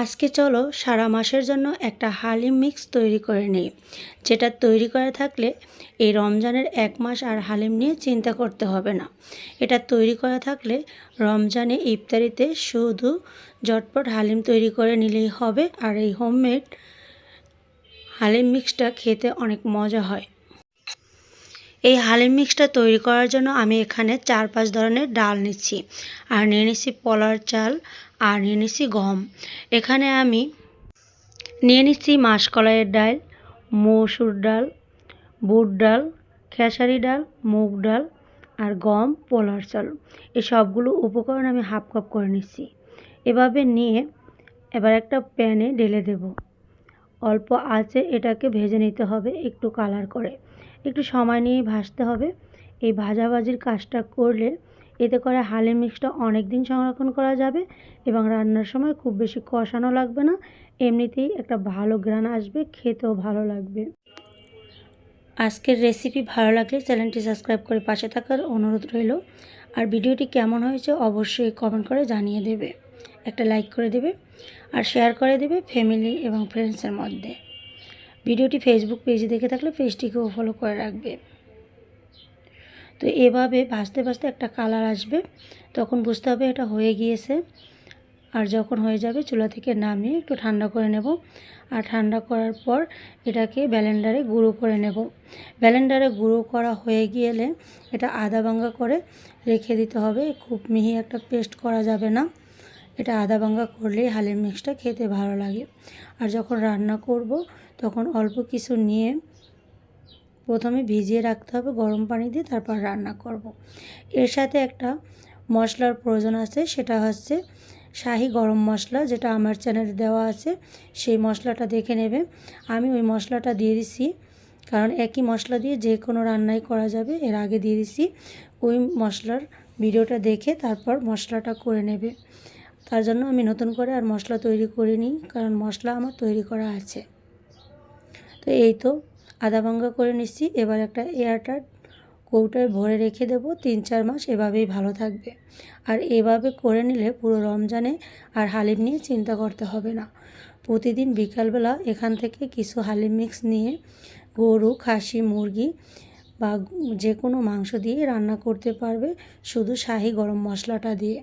আজকে চলো সারা মাসের জন্য একটা হালিম মিক্স তৈরি করে নিই। যেটা তৈরি করে থাকলে এই রমজানের এক মাস আর হালিম নিয়ে চিন্তা করতে হবে না। এটা তৈরি করা থাকলে রমজানে ইফতারিতে শুধু ঝটপট হালিম তৈরি করে নিলেই হবে আর এই হোমমেড হালিম মিক্সটা খেতে অনেক মজা হয়। এই হালিম মিক্সটা তৈরি করার জন্য আমি এখানে চার পাঁচ ধরনের ডাল নিচ্ছি। আর নিয়ে নিচ্ছি পলার চাল, আর নিয়ে নিচ্ছি গম। এখানে আমি নিয়ে নিচ্ছি মাসকলাইয়ের ডাল, মসুর ডাল, বুট ডাল, খেসারি ডাল, মুগ ডাল, আর গম পলার চাল। এই সবগুলো উপকরণ আমি হাফ কাপ করে নিচ্ছি। এভাবে নিয়ে এবার একটা প্যানে ঢেলে দেব। অল্প আঁচে এটাকে ভেজে নিতে হবে একটু কালার করে। একটু সময় নিয়ে ভাজতে হবে। এই ভাজাভাজির কাজটা করলে এতে করে হালিম মিক্সটা অনেক দিন সংরক্ষণ করা যাবে এবং রান্নার সময় খুব বেশি কষানো লাগবে না। এমনিতেই একটা ভালো গ্রান আসবে, খেতেও ভালো লাগবে। আজকের রেসিপি ভালো লাগলে চ্যানেলটি সাবস্ক্রাইব করে পাশে থাকার অনুরোধ রইল। আর ভিডিওটি কেমন হয়েছে অবশ্যই কমেন্ট করে জানিয়ে দেবে। একটা লাইক করে দেবে আর শেয়ার করে দেবে ফ্যামিলি এবং ফ্রেন্ডসের মধ্যে। ভিডিওটি ফেসবুক পেজে দেখে থাকলে পেজটিকেও ফলো করে রাখবে। তো এভাবে ভাজতে ভাজতে একটা কালার আসবে। তখন বুঝতে হবে এটা হয়ে গিয়েছে। আর যখন হয়ে যাবে, চুলা থেকে নামিয়ে একটু ঠান্ডা করে নেব। আর ঠান্ডা করার পর এটাকে ব্যালেন্ডারে গুঁড়ো করে নেব। ব্যালেন্ডারে গুঁড়ো করা হয়ে গেলে এটা আদা ভাঙ্গা করে রেখে দিতে হবে। খুব মিহি একটা পেস্ট করা যাবে না। এটা আদা ভাঙ্গা করলেই হালিম মিক্সটা খেতে ভালো লাগে। আর যখন রান্না করব, তখন অল্প কিছু নিয়ে প্রথমে ভিজিয়ে রাখতে হবে, গরম পানি দিয়ে তারপর রান্না করব। এর সাথে একটা মশলার প্রয়োজন আছে, সেটা হচ্ছে শাহি গরম মশলা, যেটা আমার চ্যানেলে দেওয়া আছে, সেই মশলাটা দেখে নেবে। আমি ওই মশলাটা দিয়ে দিছি, কারণ একই মশলা দিয়ে যে কোনো রান্নাই করা যাবে, এর আগে দিয়ে দিছি। ওই মশলার ভিডিওটা দেখে তারপর মশলাটা করে নেবে। তার জন্য আমি নতুন করে আর মশলা তৈরি করিনি, কারণ মশলা আমার তৈরি করা আছে। তো এই তো, আদা ভাঙ্গা করে নিচ্ছি, এবার একটা এয়ারটার কৌটায় ভরে রেখে দেবো, তিন চার মাস এভাবেই ভালো থাকবে। আর এভাবে করে নিলে পুরো রমজানে আর হালিম নিয়ে চিন্তা করতে হবে না। প্রতিদিন বিকালবেলা এখান থেকে কিছু হালিম মিক্স নিয়ে গরু, খাসি, মুরগি বা যে কোনো মাংস দিয়ে রান্না করতে পারবে, শুধু শাহি গরম মশলাটা দিয়ে।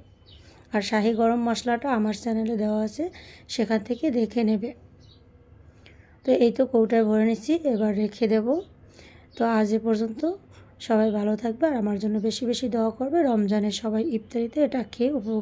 আর শাহি গরম মশলাটা আমার চ্যানেলে দেওয়া আছে, সেখান থেকে দেখে নেবে। তো এই তো কৌটায় ভরে নিচ্ছি, এবার রেখে দেব। তো আজ এ পর্যন্ত সবাই ভালো থাকবে আর আমার জন্য বেশি বেশি দোয়া করবে। রমজানের সবাই ইফতারিতে এটা খেয়ে উপভোগ